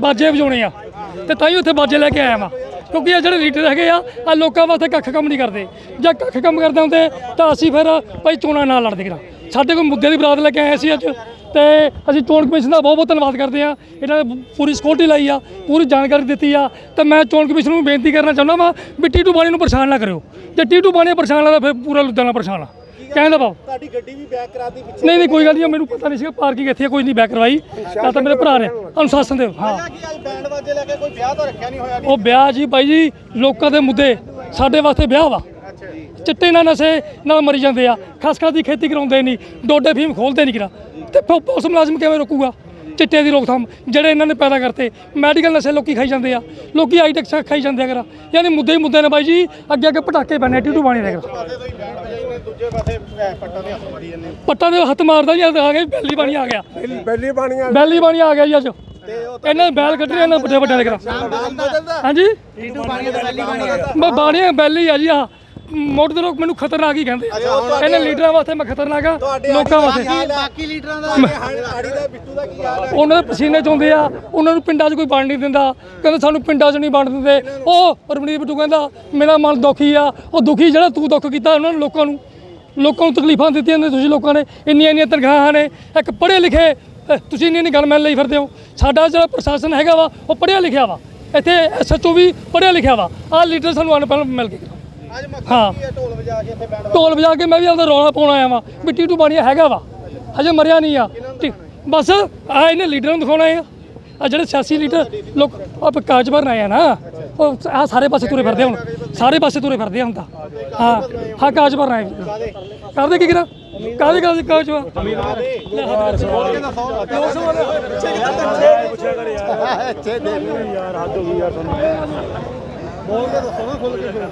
ਬਾਜੇ ਵਜਾਉਣੇ ਆ। ਤੇ ਤਾਂ ਹੀ ਉੱਥੇ ਬਾਜੇ ਲੈ ਕੇ ਆਇਆ ਵਾਂ। ਕਿਉਂਕਿ ਇਹ ਜਿਹੜੇ ਲੀਡਰ ਹੈਗੇ ਆ ਆ ਲੋਕਾਂ ਵਾਸਤੇ ਕੱਖ ਕੰਮ ਨਹੀਂ ਕਰਦੇ। ਜੇ ਕੱਖ ਕੰਮ ਕਰਦੇ ਹੁੰਦੇ, ਤਾਂ ਅਸੀਂ ਫਿਰ ਭਾਈ ਚੋਣਾਂ ਨਾਲ ਲੜਦੇ ਕਰਾਂ। ਸਾਡੇ ਕੋਲ ਮੁੱਦੇ ਦੀ ਬਰਾਤ ਲੈ ਕੇ ਆਏ ਸੀ ਅੱਜ। ਤੇ ਅਸੀਂ ਚੋਣ ਕਮਿਸ਼ਨ ਦਾ ਬਹੁਤ ਬਹੁਤ ਧੰਨਵਾਦ ਕਰਦੇ ਆ ਇਹਨਾਂ ਨੇ ਪੂਰੀ ਸਿਕਿਉਰਿਟੀ ਲਾਈ ਆ, ਪੂਰੀ ਜਾਣਕਾਰੀ ਦਿੱਤੀ ਆ। ਤੇ ਮੈਂ ਚੋਣ ਕਮਿਸ਼ਨ ਨੂੰ ਬੇਨਤੀ ਕਰਨਾ ਚਾਹੁੰਦਾ ਵਾਂ ਵੀ ਟੀਟੂ ਬਾਣੀ ਨੂੰ ਪਰੇਸ਼ਾਨ ਨਾ ਕਰਿਓ। ਜੇ ਟੀਟੂ ਬਾਣੀ ਪਰੇਸ਼ਾਨ ਲੱਗਦਾ ਫਿਰ ਪੂਰਾ ਲੁਧਿਆਣਾ ਪਰੇਸ਼ਾਨ ਆ। ਕਹਿੰਦਾ ਬਾਬ ਤੁਹਾਡੀ ਗੱਡੀ ਵੀ ਬੈਕ ਕਰਾਤੀ ਪਿੱਛੇ। ਨਹੀਂ ਨਹੀਂ ਕੋਈ ਗੱਲ ਨਹੀਂ ਮੈਨੂੰ ਪਤਾ ਨਹੀਂ ਸੀ ਪਾਰਕਿੰਗ ਇੱਥੇ ਕੋਈ ਨਹੀਂ ਬੈਕ ਕਰਵਾਈ। ਤਾਂ ਤਾਂ ਮੇਰੇ ਭਰਾ ਨੇ ਅਨੁਸ਼ਾਸਨ ਦੇ ਹਾਂ। ਕੀ ਅੱਜ ਬੈਂਡ ਵਾਜੇ ਲੈ ਕੇ ਕੋਈ ਵਿਆਹ ਤਾਂ ਰੱਖਿਆ ਨਹੀਂ ਹੋਇਆ ਉਹ ਵਿਆਹ ਜੀ ਬਾਈ ਜੀ ਲੋਕਾਂ ਦੇ ਮੁੱਦੇ ਸਾਡੇ ਵਾਸਤੇ ਵਿਆਹ ਵਾ। ਚਿੱਟੇ ਨਾਲ ਨਸ਼ੇ ਨਾਲ ਮਰੀ ਜਾਂਦੇ ਆ ਖਸਖਸ ਦੀ ਖੇਤੀ ਕਰਾਉਂਦੇ ਨਹੀਂ ਡੋਡੇ ਫੀਮ ਖੋਲਦੇ ਨਹੀਂ ਕਿਰਾ। ਤੇ ਪੁਲਿਸ ਮੁਲਾਜ਼ਮ ਕਿਵੇਂ ਰੋਕੂਗਾ? ਚਿੱਟੇ ਦੀ ਰੋਕਥਾਮ ਜਿਹੜੇ ਇਹਨਾਂ ਨੇ ਪੈਦਾ ਕਰਤੇ ਮੈਡੀਕਲ ਨਸ਼ੇ ਲੋਕੀ ਖਾਈ ਜਾਂਦੇ ਆ। ਲੋਕੀ ਆਈਟੈਕਸ ਖਾਈ ਜਾਂਦੇ ਆ ਕਰਾ। ਯਾਨੀ ਮੁੱਦੇ ਹੀ ਮੁੱਦੇ ਨੇ ਬਾਈ ਜੀ ਅੱਗੇ ਅੱਗੇ ਪਟਾਕੇ ਪੈਣੇ ਟੀਟੂ ਬਾਣੀ ਦੇ ਕਰਾ। ਦੂਜੇ ਪਾਸੇ ਪੱਟਾਂ ਦੇ ਹੱਥ ਮਾਰੀ ਜਾਂਦੇ ਪੱਟਾਂ ਦੇ ਹੱਥ ਮਾਰਦਾ ਜੀ ਆ ਗਿਆ ਬੈਲੀ ਬਾਣੀ ਆ ਗਿਆ। ਬੈਲੀ ਬਾਣੀਆਂ ਬੈਲੀ ਬਾਣੀ ਆ ਗਿਆ ਜੀ ਅੱਜ। ਇਹਨਾਂ ਨੇ ਬੈਲ ਕੱਢ ਰਹੇ ਇਹਨਾਂ ਵੱਡੇ ਵੱਡੇ ਦੇ ਕਰਾ ਹਾਂਜੀ? ਟੀਟੂ ਪਾਣੀ ਦਾ ਪਹਿਲੀ ਬਾਣੀ ਮੈਂ ਬਾਣੀਆਂ ਬੈਲੀ ਆ ਜੀ ਆ ਮੋਟਰ ਦੇ ਲੋਕ ਮੈਨੂੰ ਖਤਰਨਾਕ ਹੀ ਕਹਿੰਦੇ ਇਹਨਾਂ ਲੀਡਰਾਂ ਵਾਸਤੇ ਮੈਂ ਖਤਰਨਾਕ ਆ ਲੋਕਾਂ ਵਾਸਤੇ। ਬਾਕੀ ਲੀਡਰਾਂ ਦਾ ਆੜੀ ਦਾ ਬਿੱਟੂ ਦਾ ਕੀ ਹਾਲ ਹੈ ਉਹਨਾਂ ਦੇ ਪਸੀਨੇ ਚੋਂਦੇ ਆ ਉਹਨਾਂ ਨੂੰ ਪਿੰਡਾਂ 'ਚ ਕੋਈ ਵੰਡ ਨਹੀਂ ਦਿੰਦਾ। ਕਹਿੰਦੇ ਸਾਨੂੰ ਪਿੰਡਾਂ 'ਚ ਨਹੀਂ ਵੰਡ ਦਿੰਦੇ। ਉਹ ਰਮਣੀਤ ਬਿੱਟੂ ਕਹਿੰਦਾ ਮੇਰਾ ਮਨ ਦੁਖੀ ਆ ਉਹ ਦੁਖੀ ਜਿਹੜਾ ਤੂੰ ਦੁੱਖ ਕੀਤਾ ਉਹਨਾਂ ਨੂੰ ਲੋਕਾਂ ਨੂੰ। ਲੋਕਾਂ ਨੂੰ ਤਕਲੀਫਾਂ ਦਿੱਤੀਆਂ ਨੇ ਤੁਸੀਂ ਲੋਕਾਂ ਨੇ ਇੰਨੀਆਂ ਇੰਨੀਆਂ ਤਨਖਾਹਾਂ ਨੇ ਇੱਕ ਪੜ੍ਹੇ ਲਿਖੇ ਅਹ ਤੁਸੀਂ ਇੰਨੀ ਇੰਨੀ ਗੱਲ ਮੈਨ ਲਈ ਫਿਰਦੇ ਹੋ। ਸਾਡਾ ਜਿਹੜਾ ਪ੍ਰਸ਼ਾਸਨ ਹੈਗਾ ਵਾ ਉਹ ਪੜ੍ਹਿਆ ਲਿਖਿਆ ਵਾ। ਇੱਥੇ ਐਸਐਚਓ ਵੀ ਪੜ੍ਹਿਆ ਲਿਖਿਆ ਵਾ। ਆਹ ਲੀਡਰ ਸਾਨੂੰ ਅਨਪੜ੍ਹ ਮਿਲ ਗਏ। ਅੱਜ ਹਾਂ। ਢੋਲ ਵਜਾ ਕੇ ਇੱਥੇ ਬੈਂਡ ਢੋਲ ਵਜਾ ਕੇ ਮੈਂ ਵੀ ਆਪਦਾ ਰੌਲਾ ਪਾਉਣ ਆਇਆ ਵਾਂ ਵੀ ਟੀਟੂ ਬਾਣੀਆ ਹੈਗਾ ਵਾ। ਹਜੇ ਮਰਿਆ ਨਹੀਂ ਆ। ਟੀ- ਬਸ ਆ ਇਹਨੇ ਲੀਡਰਾਂ ਨੂੰ ਦਿਖਾਉਣਾ ਆ ਆ ਜਿਹੜੇ ਸਿਆਸੀ ਲੀਡਰ ਲੋਕ ਆਪ ਕਾਜ ਭਰਨ ਆਏ ਆ ਨਾ ਉਹ ਆ ਸਾਰੇ ਪਾਸੇ ਤੁਰੇ ਫਿਰਦੇ ਆ ਹੁਣ। ਸਾਰੇ ਪਾਸੇ ਤੁਰੇ ਫਿਰਦੇ ਆ ਹੁਣ ਤਾਂ। ਹਾਂ ਹਾਂ ਕਾਜ ਭਰਨ ਆਏ ਕਰਦੇ ਕੀ ਕਰਾਂ? ਕਾਦੇ ਕਾਦੇ ਕਾਜ ਵਾ? ਇੱਥੇ ਦੇ। ਯਾਰ ਹੱਦ ਹੋ ਗਈ ਯਾਰ ਤੁਹਾਨੂੰ। ਬੋਲ ਕੇ ਦੱਸੋ ਨਾ ਖੁੱਲ ਕੇ ਫਿਰ।